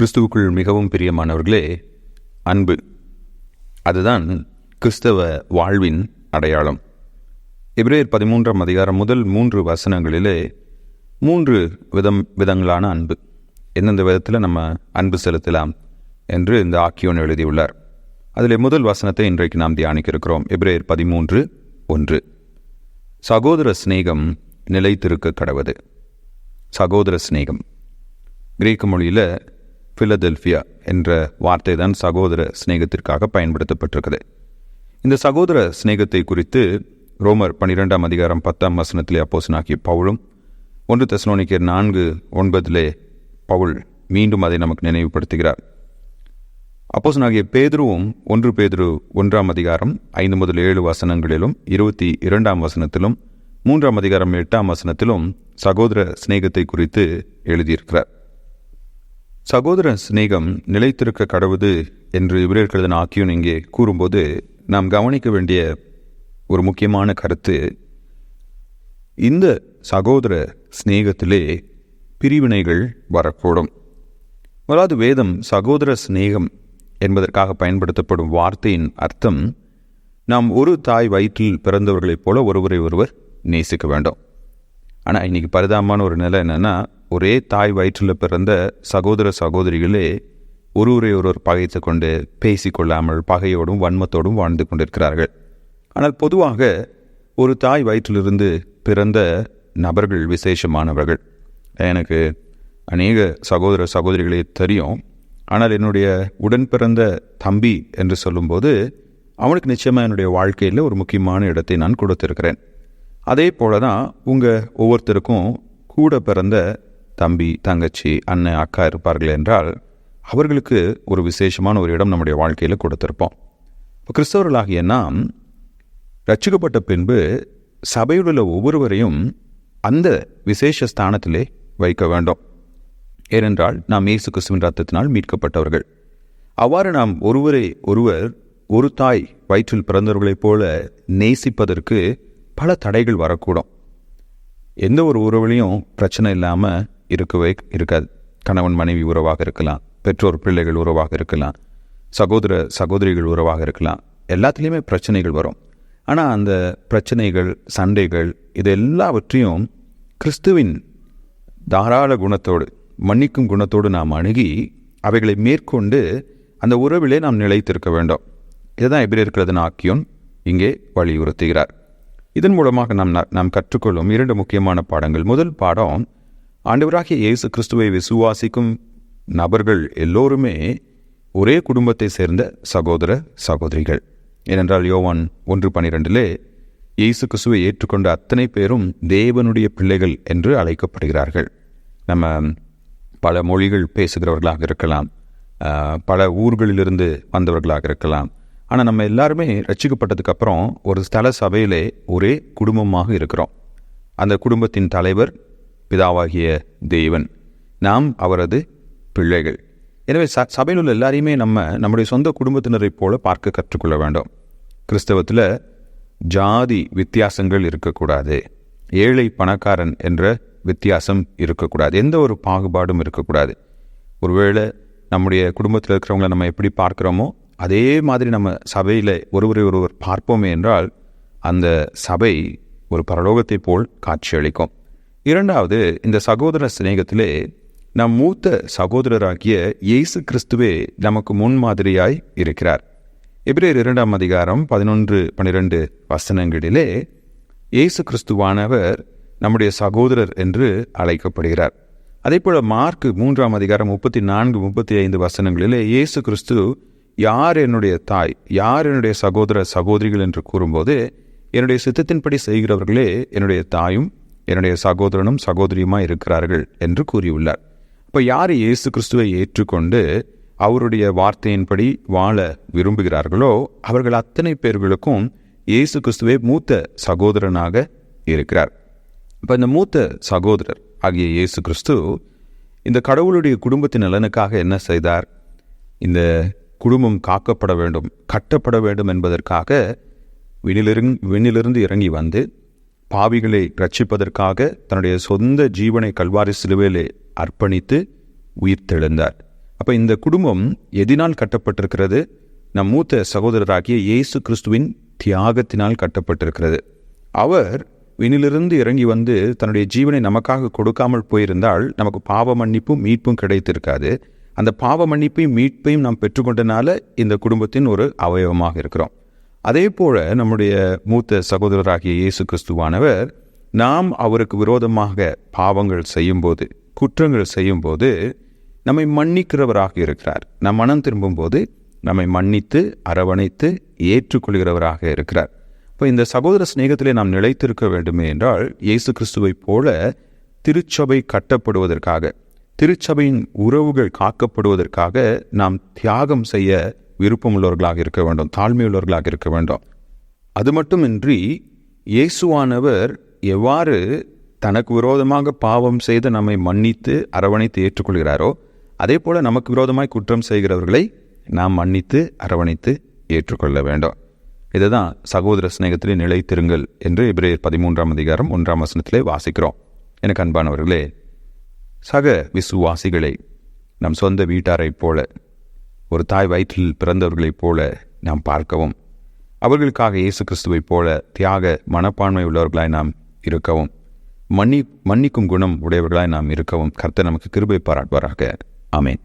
கிறிஸ்துவுக்குள் மிகவும் பிரியமானவர்களே அன்பு. அதுதான் கிறிஸ்தவ வாழ்வின் அடையாளம். எபிரேயர் பதிமூன்றாம் அதிகாரம் முதல் மூன்று வசனங்களிலே மூன்று விதம் விதங்களான அன்பு. எந்தெந்த விதத்தில் நம்ம அன்பு செலுத்தலாம் என்று இந்த ஆக்கியோன் எழுதியுள்ளார். அதில் முதல் வசனத்தை இன்றைக்கு நாம் தியானிக்க இருக்கிறோம் எபிரேயர் பதிமூன்று ஒன்று. சகோதர சிநேகம் நிலைத்திருக்க கடவுது. சகோதர சிநேகம். கிரேக்க மொழியில் பிலடெல்பியா என்ற வார்த்தை தான் சகோதர சிநேகத்திற்காக பயன்படுத்தப்பட்டிருக்குது இந்த சகோதர சிநேகத்தை குறித்து ரோமர் பன்னிரெண்டாம் அதிகாரம் பத்தாம் வசனத்திலே அப்போசனாகிய பவுலும் ஒன்று தசனோனிக்கர் நான்கு ஒன்பதிலே பவுல் மீண்டும் அதை நமக்கு நினைவுபடுத்துகிறார். அப்போசனாகிய பேதுருவும் ஒன்று பேதுரு ஒன்றாம் அதிகாரம் ஐந்து முதல் ஏழு வசனங்களிலும் இருபத்தி இரண்டாம் வசனத்திலும் மூன்றாம் அதிகாரம் எட்டாம் வசனத்திலும் சகோதர சிநேகத்தை குறித்து எழுதியிருக்கிறார். சகோதர சிநேகம் நிலைத்திருக்க கடவுது என்று இவரேற்கிறதன் ஆக்கியும் இங்கே கூறும்போது நாம் கவனிக்க வேண்டிய ஒரு முக்கியமான கருத்து இந்த சகோதர சிநேகத்திலே பிரிவினைகள் வரக்கூடும். அதாவது வேதம் சகோதர சிநேகம் என்பதற்காக பயன்படுத்தப்படும் வார்த்தையின் அர்த்தம் நாம் ஒரு தாய் வயிற்றில் பிறந்தவர்களைப் போல ஒருவரை ஒருவர் நேசிக்க வேண்டும். ஆனால் இன்னைக்கு பரிதாபமான ஒரு நிலை என்னென்னா ஒரே தாய் வயிற்றில் பிறந்த சகோதர சகோதரிகளே ஒருவரை ஒருவர் பகைத்து கொண்டு பேசிக்கொள்ளாமல் பகையோடும் வன்மத்தோடும் வாழ்ந்து கொண்டிருக்கிறார்கள். ஆனால் பொதுவாக ஒரு தாய் வயிற்றிலிருந்து பிறந்த நபர்கள் விசேஷமானவர்கள். எனக்கு அநேக சகோதர சகோதரிகளே தெரியும். ஆனால் என்னுடைய உடன் பிறந்த தம்பி என்று சொல்லும்போது அவனுக்கு நிச்சயமாக என்னுடைய வாழ்க்கையில் ஒரு முக்கியமான இடத்தை நான் கொடுத்திருக்கிறேன். அதே போல தான் உங்கள் ஒவ்வொருத்தருக்கும் கூட பிறந்த தம்பி தங்கச்சி அண்ணன் அக்கா இருப்பார்கள் என்றால் அவர்களுக்கு ஒரு விசேஷமான ஒரு இடம் நம்முடைய வாழ்க்கையில் கொடுத்துருப்போம். இப்போ கிறிஸ்தவர்களாகிய நாம் ரட்சிக்கப்பட்ட பின்பு சபையில் உள்ள ஒவ்வொருவரையும் அந்த விசேஷ ஸ்தானத்திலே வைக்க வேண்டும். ஏனென்றால் நாம் இயேசு கிறிஸ்துவின் ரத்தத்தினால் மீட்கப்பட்டவர்கள். அவ்வாறு நாம் ஒருவரை ஒருவர் ஒரு தாய் வயிற்றில் பிறந்தவர்களைப் போல நேசிப்பதற்கு பல தடைகள் வரக்கூடும். எந்த ஒரு உறவுலையும் பிரச்சனை இல்லாமல் இருக்கவே இருக்காது. கணவன் மனைவி உறவாக இருக்கலாம் பெற்றோர் பிள்ளைகள் உறவாக இருக்கலாம் சகோதர சகோதரிகள் உறவாக இருக்கலாம். எல்லாத்துலேயுமே பிரச்சனைகள் வரும். ஆனால் அந்த பிரச்சனைகள் சண்டைகள் இது எல்லாவற்றையும் கிறிஸ்துவின் தாராள குணத்தோடு மன்னிக்கும் குணத்தோடு நாம் அணுகி அவைகளை மேற்கொண்டு அந்த உறவிலே நாம் நிலைத்திருக்க வேண்டும். இதுதான் எப்படி இருக்கிறது ஆக்கியோன் இங்கே வலியுறுத்துகிறார். இதன் மூலமாக நாம் நாம் கற்றுக்கொள்ளும் இரண்டு முக்கியமான பாடங்கள். முதல் பாடம் ஆண்டவராகிய இயேசு கிறிஸ்துவை விசுவாசிக்கும் நபர்கள் எல்லோருமே ஒரே குடும்பத்தை சேர்ந்த சகோதர சகோதரிகள். ஏனென்றால் யோவான் ஒன்று பனிரெண்டிலே இயேசு கிறிஸ்துவை ஏற்றுக்கொண்ட அத்தனை பேரும் தேவனுடைய பிள்ளைகள் என்று அழைக்கப்படுகிறார்கள். நம்ம பல மொழிகள் பேசுகிறவர்களாக இருக்கலாம் பல ஊர்களிலிருந்து வந்தவர்களாக இருக்கலாம் ஆனால் நம்ம எல்லாருமே ரட்சிக்கப்பட்டதுக்கப்புறம் ஒரு ஸ்தல சபையிலே ஒரே குடும்பமாக இருக்கிறோம். அந்த குடும்பத்தின் தலைவர் பிதாவாகிய தேவன். நாம் அவரது பிள்ளைகள். எனவே ச சபையில் உள்ள எல்லாரையுமே நம்ம நம்முடைய சொந்த குடும்பத்தினரைப் போல பார்க்க கற்றுக்கொள்ள வேண்டும். கிறிஸ்தவத்தில் ஜாதி வித்தியாசங்கள் இருக்கக்கூடாது. ஏழை பணக்காரன் என்ற வித்தியாசம் இருக்கக்கூடாது. எந்த ஒரு பாகுபாடும் இருக்கக்கூடாது. ஒருவேளை நம்முடைய குடும்பத்தில் இருக்கிறவங்கள நம்ம எப்படி பார்க்குறோமோ அதே மாதிரி நம்ம சபையில் ஒருவரை ஒருவர் பார்ப்போமே என்றால் அந்த சபை ஒரு பரலோகத்தை போல் காட்சியளிக்கும். இரண்டாவது இந்த சகோதர சிநேகத்திலே நம் மூத்த சகோதரராகிய இயேசு கிறிஸ்துவே நமக்கு முன்மாதிரியாய் இருக்கிறார். எபிரேர் இரண்டாம் அதிகாரம் பதினொன்று பன்னிரெண்டு வசனங்களிலே இயேசு கிறிஸ்துவானவர் நம்முடைய சகோதரர் என்று அழைக்கப்படுகிறார். அதே போல மார்க் மூன்றாம் அதிகாரம் முப்பத்தி நான்கு முப்பத்தி ஐந்து வசனங்களிலே இயேசு கிறிஸ்து யார் என்னுடைய தாய் யார் என்னுடைய சகோதர சகோதரிகள் என்று கூறும்போது என்னுடைய சித்தத்தின்படி செய்கிறவர்களே என்னுடைய தாயும் என்னுடைய சகோதரனும் சகோதரியுமாக இருக்கிறார்கள் என்று கூறியுள்ளார். இப்போ யார் இயேசு கிறிஸ்துவை ஏற்றுக்கொண்டு அவருடைய வார்த்தையின்படி வாழ விரும்புகிறார்களோ அவர்கள் அத்தனை பேர்களுக்கும் இயேசு கிறிஸ்துவே மூத்த சகோதரனாக இருக்கிறார். இப்போ இந்த மூத்த சகோதரர் ஆகிய இயேசு கிறிஸ்து இந்த கடவுளுடைய குடும்பத்தின் நலனுக்காக என்ன செய்தார்? இந்த குடும்பம் காக்கப்பட வேண்டும் கட்டப்பட வேண்டும் என்பதற்காக விண்ணிலிருங் விண்ணிலிருந்து இறங்கி வந்து பாவிகளை ரட்சிப்பதற்காக தன்னுடைய சொந்த ஜீவனை கல்வாரி சிலுவையிலே அர்ப்பணித்து உயிர் தெழுந்தார் அப்போ இந்த குடும்பம் எதினால் கட்டப்பட்டிருக்கிறது? நம் மூத்த சகோதரராகிய இயேசு கிறிஸ்துவின் தியாகத்தினால் கட்டப்பட்டிருக்கிறது. அவர் விண்ணிலிருந்து இறங்கி வந்து தன்னுடைய ஜீவனை நமக்காக கொடுக்காமல் போயிருந்தால் நமக்கு பாவ மன்னிப்பும் மீட்பும் கிடைத்திருக்காது. அந்த பாவ மன்னிப்பையும் மீட்பையும் நாம் பெற்றுக்கொண்டனால இந்த குடும்பத்தின் ஒரு அவயவமாக இருக்கிறோம். அதே போல நம்முடைய மூத்த சகோதரராகிய இயேசு கிறிஸ்துவானவர் நாம் அவருக்கு விரோதமாக பாவங்கள் செய்யும்போது குற்றங்கள் செய்யும்போது நம்மை மன்னிக்கிறவராக இருக்கிறார். நம் மனம் திரும்பும்போது நம்மை மன்னித்து அரவணைத்து ஏற்றுக்கொள்கிறவராக இருக்கிறார். இப்போ இந்த சகோதர சிநேகத்திலே நாம் நிலைத்திருக்க வேண்டுமே என்றால் இயேசு கிறிஸ்துவைப் போல திருச்சபை கட்டப்படுவதற்காக திருச்சபையின் உறவுகள் காக்கப்படுவதற்காக நாம் தியாகம் செய்ய விருப்பமுள்ளவர்களாக இருக்க வேண்டும் தாழ்மையுள்ளவர்களாக இருக்க வேண்டும். அது மட்டுமின்றி இயேசுவானவர் எவ்வாறு தனக்கு விரோதமாக பாவம் செய்து நம்மை மன்னித்து அரவணைத்து ஏற்றுக்கொள்கிறாரோ அதே போல் நமக்கு விரோதமாய் குற்றம் செய்கிறவர்களை நாம் மன்னித்து அரவணைத்து ஏற்றுக்கொள்ள வேண்டும். இதுதான் சகோதர சிநேகத்திலே நிலைத்திருங்கள் என்று இப்ரேயர் பதிமூன்றாம் அதிகாரம் ஒன்றாம் வசனத்திலே வாசிக்கிறோம். எனக்கு அன்பானவர்களே சக விசுவாசிகளை நம் சொந்த வீட்டாரைப் போல ஒரு தாய் வயிற்றில் பிறந்தவர்களைப் போல நாம் பார்க்கவும் அவர்களுக்காக இயேசு கிறிஸ்துவைப் போல தியாக மனப்பான்மை உள்ளவர்களாய் நாம் இருக்கவும் மன்னி மன்னிக்கும் குணம் உடையவர்களாய் நாம் இருக்கவும் கர்த்தர் நமக்கு கிருபை பாராட்டுவாராக. ஆமேன்.